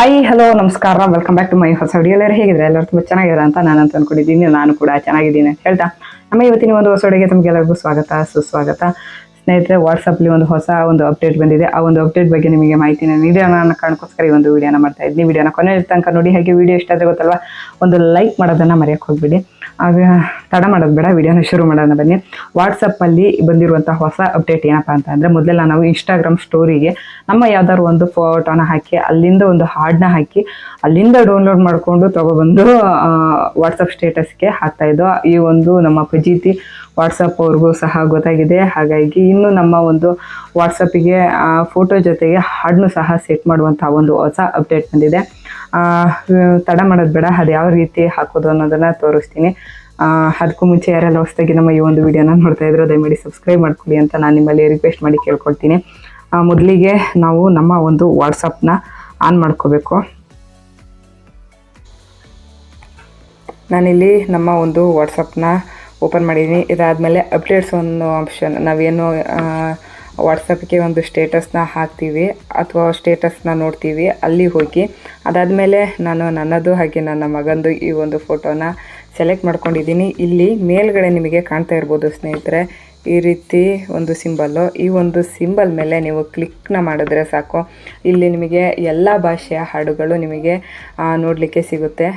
Hi hello ನಮಸ್ಕಾರ. Welcome back to my ಹೊಸ video ಎಲ್ಲರೂ ಹೇಗಿದ್ರೆ ಎಲ್ಲರೂ ತುಂಬ ಚೆನ್ನಾಗಿದ್ದಾರೆ ಅಂತ ನಾನು ಅಂತ ಅನ್ಕೊಂಡಿದ್ದೀನಿ. ನಾನು ಕೂಡ ಚೆನ್ನಾಗಿದ್ದೀನಿ. ಅಂತ ಹೇಳ್ತಾ. ನಮ್ಮ ಇವತ್ತಿನ ಒಂದು ಹೊಸ ವಿಡಿಯೋಗೆ ತಮಗೆಲ್ಲರಿಗೂ ಸ್ವಾಗತ, ಸುಸ್ವಾಗತ. ಸ್ನೇಹಿತರೆ ವಾಟ್ಸಪ್ಪಲ್ಲಿ ಒಂದು ಹೊಸ ಒಂದು ಅಪ್ಡೇಟ್ ಬಂದಿದೆ. ಆ ಒಂದು ಅಪ್ಡೇಟ್ ಬಗ್ಗೆ ನಿಮಗೆ ಮಾಹಿತಿನ ಇದೆ ನನ್ನ ಕಾರಣಕ್ಕೋಸ್ಕರ ಈ ಒಂದು ವಿಡಿಯೋನ ಮಾಡ್ತಾ ಇದ್ದೀನಿ. ವಿಡಿಯೋನ ಕೊನೆ ತನಕ ನೋಡಿ, ಹಾಗೆ ವಿಡಿಯೋ ಇಷ್ಟ ಆದರೆ ಗೊತ್ತಲ್ವಾ? ಒಂದು ಲೈಕ್ ಮಾಡೋದನ್ನು ಮರೆಯೋಕ್ಕೆ ಹೋಗ್ಬಿಡಿ. ಆಗ ತಡ ಮಾಡೋದು ಬೇಡ, ವಿಡಿಯೋನ ಶುರು ಮಾಡೋಣ ಬನ್ನಿ. ವಾಟ್ಸಪ್ಪಲ್ಲಿ ಬಂದಿರುವಂಥ ಹೊಸ ಅಪ್ಡೇಟ್ ಏನಪ್ಪ ಅಂತ ಅಂದರೆ ಮೊದಲೆಲ್ಲ ನಾವು ಇನ್ಸ್ಟಾಗ್ರಾಮ್ ಸ್ಟೋರಿಗೆ ನಮ್ಮ ಯಾವ್ದಾದ್ರು ಒಂದು ಫೋಟೋನ ಹಾಕಿ, ಅಲ್ಲಿಂದ ಒಂದು ಹಾಡನ್ನ ಹಾಕಿ, ಅಲ್ಲಿಂದ ಡೌನ್ಲೋಡ್ ಮಾಡಿಕೊಂಡು ತೊಗೊಬಂದು ವಾಟ್ಸಪ್ ಸ್ಟೇಟಸ್ಗೆ ಹಾಕ್ತಾ ಇದ್ದೋ ಈ ಒಂದು ನಮ್ಮ ಪ್ರಜೀತಿ ವಾಟ್ಸಪ್ ಅವ್ರಿಗೂ ಸಹ ಗೊತ್ತಾಗಿದೆ. ಹಾಗಾಗಿ ಇನ್ನು ನಮ್ಮ ಒಂದು ವಾಟ್ಸಪ್ಪಿಗೆ ಫೋಟೋ ಜೊತೆಗೆ ಹಾಡನ್ನು ಸಹ ಸೆಟ್ ಮಾಡುವಂಥ ಒಂದು ಹೊಸ ಅಪ್ಡೇಟ್ ಬಂದಿದೆ. ತಡ ಮಾಡೋದು ಬೇಡ. ಅದು ಯಾವ ರೀತಿ ಹಾಕೋದು ಅನ್ನೋದನ್ನು ತೋರಿಸ್ತೀನಿ. ಅದಕ್ಕೂ ಮುಂಚೆ ಯಾರೆಲ್ಲ ಹೊಸದಾಗಿ ನಮ್ಮ ಈ ಒಂದು ವಿಡಿಯೋನ ನೋಡ್ತಾ ಇದ್ರು, ದಯಮಾಡಿ ಸಬ್ಸ್ಕ್ರೈಬ್ ಮಾಡ್ಕೊಳ್ಳಿ ಅಂತ ನಾನು ನಿಮ್ಮಲ್ಲಿ ರಿಕ್ವೆಸ್ಟ್ ಮಾಡಿ ಕೇಳ್ಕೊಳ್ತೀನಿ. ಮೊದಲಿಗೆ ನಾವು ನಮ್ಮ ಒಂದು ವಾಟ್ಸಪ್ನ ಆನ್ ಮಾಡ್ಕೋಬೇಕು. ನಾನಿಲ್ಲಿ ನಮ್ಮ ಒಂದು ವಾಟ್ಸಪ್ನ ಓಪನ್ ಮಾಡಿದ್ದೀನಿ. ಇದಾದಮೇಲೆ ಅಪ್ಡೇಟ್ಸ್ ಅನ್ನೋ ಆಪ್ಷನ್ ನಾವೇನು ವಾಟ್ಸಪ್ಗೆ ಒಂದು ಸ್ಟೇಟಸ್ನ ಹಾಕ್ತೀವಿ ಅಥವಾ ಸ್ಟೇಟಸ್ನ ನೋಡ್ತೀವಿ, ಅಲ್ಲಿ ಹೋಗಿ. ಅದಾದಮೇಲೆ ನಾನು ನನ್ನದು ಹಾಗೆ ನನ್ನ ಮಗಂದು ಈ ಒಂದು ಫೋಟೋನ ಸೆಲೆಕ್ಟ್ ಮಾಡ್ಕೊಂಡಿದ್ದೀನಿ. ಇಲ್ಲಿ ಮೇಲ್ಗಡೆ ನಿಮಗೆ ಕಾಣ್ತಾ ಇರ್ಬೋದು ಸ್ನೇಹಿತರೆ, ಈ ರೀತಿ ಒಂದು ಸಿಂಬಲ್ಲು ಈ ಒಂದು ಸಿಂಬಲ್ ಮೇಲೆ ನೀವು ಕ್ಲಿಕ್ನ ಮಾಡಿದ್ರೆ ಸಾಕು. ಇಲ್ಲಿ ನಿಮಗೆ ಎಲ್ಲ ಭಾಷೆಯ ಹಾಡುಗಳು ನಿಮಗೆ ನೋಡಲಿಕ್ಕೆ ಸಿಗುತ್ತೆ.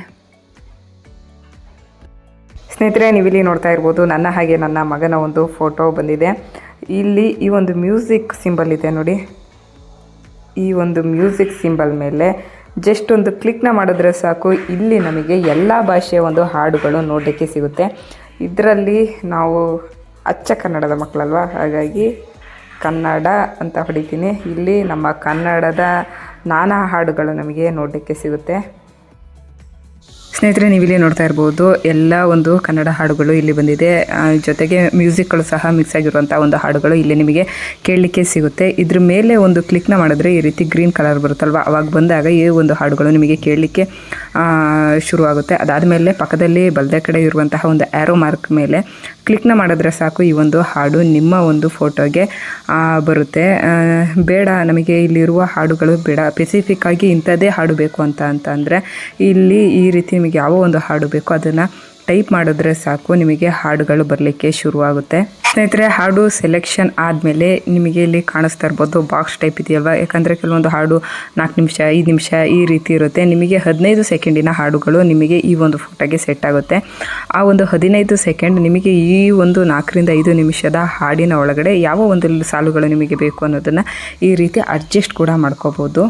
ಸ್ನೇಹಿತರೆ, ನೀವಿಲ್ಲಿ ನೋಡ್ತಾ ಇರ್ಬೋದು ನನ್ನ ಹಾಗೆ ನನ್ನ ಮಗನ ಒಂದು ಫೋಟೋ ಬಂದಿದೆ. ಇಲ್ಲಿ ಈ ಒಂದು ಮ್ಯೂಸಿಕ್ ಸಿಂಬಲ್ ಇದೆ ನೋಡಿ. ಈ ಒಂದು ಮ್ಯೂಸಿಕ್ ಸಿಂಬಲ್ ಮೇಲೆ ಜಸ್ಟ್ ಒಂದು ಕ್ಲಿಕ್ನ ಮಾಡಿದ್ರೆ ಸಾಕು. ಇಲ್ಲಿ ನಮಗೆ ಎಲ್ಲ ಭಾಷೆಯ ಒಂದು ಹಾಡುಗಳು ನೋಡಲಿಕ್ಕೆ ಸಿಗುತ್ತೆ. ಇದರಲ್ಲಿ ನಾವು ಅಚ್ಚ ಕನ್ನಡದ ಮಕ್ಕಳಲ್ವ? ಹಾಗಾಗಿ ಕನ್ನಡ ಅಂತ ಹೊಡಿತೀನಿ. ಇಲ್ಲಿ ನಮ್ಮ ಕನ್ನಡದ ನಾನಾ ಹಾಡುಗಳು ನಮಗೆ ನೋಡಲಿಕ್ಕೆ ಸಿಗುತ್ತೆ. ಸ್ನೇಹಿತರೆ, ನೀವಿಲ್ಲಿ ನೋಡ್ತಾ ಇರ್ಬೋದು, ಎಲ್ಲ ಒಂದು ಕನ್ನಡ ಹಾಡುಗಳು ಇಲ್ಲಿ ಬಂದಿದೆ. ಜೊತೆಗೆ ಮ್ಯೂಸಿಕ್ಗಳು ಸಹ ಮಿಕ್ಸ್ ಆಗಿರುವಂಥ ಒಂದು ಹಾಡುಗಳು ಇಲ್ಲಿ ನಿಮಗೆ ಕೇಳಲಿಕ್ಕೆ ಸಿಗುತ್ತೆ. ಇದ್ರ ಮೇಲೆ ಒಂದು ಕ್ಲಿಕ್ನ ಮಾಡಿದ್ರೆ ಈ ರೀತಿ ಗ್ರೀನ್ ಕಲರ್ ಬರುತ್ತಲ್ವ? ಅವಾಗ ಬಂದಾಗ ಈ ಒಂದು ಹಾಡುಗಳು ನಿಮಗೆ ಕೇಳಲಿಕ್ಕೆ ಶುರುವಾಗುತ್ತೆ. ಅದಾದಮೇಲೆ ಪಕ್ಕದಲ್ಲಿ ಬಲದ ಕಡೆ ಇರುವಂತಹ ಒಂದು ಆ್ಯರೋ ಮಾರ್ಕ್ ಮೇಲೆ ಕ್ಲಿಕ್ನ ಮಾಡಿದ್ರೆ ಸಾಕು, ಈ ಒಂದು ಹಾಡು ನಿಮ್ಮ ಒಂದು ಫೋಟೋಗೆ ಬರುತ್ತೆ. ಬೇಡ, ನಮಗೆ ಇಲ್ಲಿರುವ ಹಾಡುಗಳು ಬೇಡ. ಸ್ಪೆಸಿಫಿಕ್ ಆಗಿ ಇಂಥದ್ದೇ ಹಾಡು ಬೇಕು ಅಂತ ಅಂತ ಅಂದರೆ, ಇಲ್ಲಿ ಈ ರೀತಿ ನಿಮಗೆ ಯಾವ ಒಂದು ಹಾಡು ಬೇಕೋ, ಅದನ್ನು ಟೈಪ್ ಮಾಡಿದ್ರೆ ಸಾಕು, ನಿಮಗೆ ಹಾಡುಗಳು ಬರಲಿಕ್ಕೆ ಶುರುವಾಗುತ್ತೆ. ಸ್ನೇಹಿತರೆ, ಹಾಡು ಸೆಲೆಕ್ಷನ್ ಆದಮೇಲೆ ನಿಮಗೆ ಇಲ್ಲಿ ಕಾಣಿಸ್ತಾ ಇರ್ಬೋದು ಬಾಕ್ಸ್ ಟೈಪ್ ಇದೆಯಲ್ವಾ? ಯಾಕಂದರೆ ಕೆಲವೊಂದು ಹಾಡು ನಾಲ್ಕು ನಿಮಿಷ, ಐದು ನಿಮಿಷ ಈ ರೀತಿ ಇರುತ್ತೆ. ನಿಮಗೆ ಹದಿನೈದು ಸೆಕೆಂಡಿನ ಹಾಡುಗಳು ನಿಮಗೆ ಈ ಒಂದು ಫೋಟೋಗೆ ಸೆಟ್ ಆಗುತ್ತೆ. ಆ ಒಂದು ಹದಿನೈದು ಸೆಕೆಂಡ್ ನಿಮಗೆ ಈ ಒಂದು ನಾಲ್ಕರಿಂದ ಐದು ನಿಮಿಷದ ಹಾಡಿನ ಒಳಗಡೆ ಯಾವ ಒಂದು ಸಾಲುಗಳು ನಿಮಗೆ ಬೇಕು ಅನ್ನೋದನ್ನು ಈ ರೀತಿ ಅಡ್ಜಸ್ಟ್ ಕೂಡ ಮಾಡ್ಕೋಬೋದು.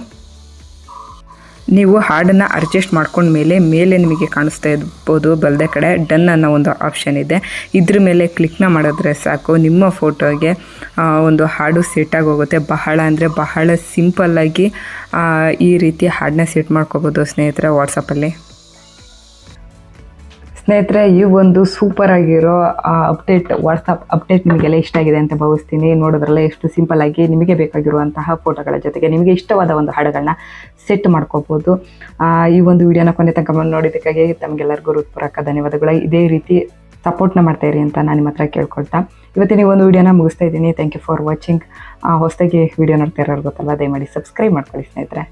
ನೀವು ಹಾಡನ್ನು ಅಡ್ಜಸ್ಟ್ ಮಾಡ್ಕೊಂಡ ಮೇಲೆ ಮೇಲೆ ನಿಮಗೆ ಕಾಣಿಸ್ತಾ ಇರ್ಬೋದು. ಬಲ್ದೆ ಕಡೆ ಡನ್ ಅನ್ನೋ ಒಂದು ಆಪ್ಷನ್ ಇದೆ. ಇದ್ರ ಮೇಲೆ ಕ್ಲಿಕ್ನ ಮಾಡಿದ್ರೆ ಸಾಕು. ನಿಮ್ಮ ಫೋಟೋಗೆ ಒಂದು ಹಾಡು ಸೆಟ್ಟಾಗಿ ಹೋಗುತ್ತೆ ಬಹಳ ಅಂದರೆ ಬಹಳ ಸಿಂಪಲ್ಲಾಗಿ ಈ ರೀತಿ ಹಾಡನ್ನ ಸೆಟ್ ಮಾಡ್ಕೋಬೋದು ಸ್ನೇಹಿತರೆ ವಾಟ್ಸಪ್ಪಲ್ಲಿ ಸ್ನೇಹಿತರೆ, ಈ ಒಂದು ಸೂಪರ್ ಆಗಿರೋ ಅಪ್ಡೇಟ್ ವಾಟ್ಸಪ್ ಅಪ್ಡೇಟ್ ನಿಮಗೆಲ್ಲ ಇಷ್ಟ ಆಗಿದೆ ಅಂತ ಭಾವಿಸ್ತೀನಿ. ನೋಡೋದ್ರಲ್ಲ ಎಷ್ಟು ಸಿಂಪಲ್ ಆಗಿ ನಿಮಗೆ ಬೇಕಾಗಿರುವಂತಹ ಫೋಟೋಗಳ ಜೊತೆಗೆ ನಿಮಗೆ ಇಷ್ಟವಾದ ಒಂದು ಹಾಡುಗಳನ್ನ ಸೆಟ್ ಮಾಡ್ಕೋಬೋದು. ಈ ಒಂದು ವಿಡಿಯೋನ ಕೊನೆ ತನಕ ನೋಡಿದ್ದಕ್ಕಾಗಿ ತಮಗೆಲ್ಲರಿಗೂ ಹೃತ್ಪೂರ್ವಕ ಧನ್ಯವಾದಗಳು. ಇದೇ ರೀತಿ ಸಪೋರ್ಟ್ನ ಮಾಡ್ತಾ ಇರಿ ಅಂತ ನಾನು ನಿಮ್ಮ ಹತ್ರ ಕೇಳ್ಕೊಳ್ತಾ. ಇವತ್ತಿನ ಈ ಒಂದು ವಿಡಿಯೋನ ಮುಗಿಸ್ತಾ ಇದ್ದೀನಿ. ಥ್ಯಾಂಕ್ ಯು ಫಾರ್ ವಾಚಿಂಗ್ ಹೊಸದಾಗಿ ವಿಡಿಯೋ ನೋಡ್ತಾ ಇರೋರು ಗೊತ್ತಲ್ಲ ದಯಮಾಡಿ ಸಬ್ಸ್ಕ್ರೈಬ್ ಮಾಡ್ಕೊಳ್ಳಿ ಸ್ನೇಹಿತರೆ.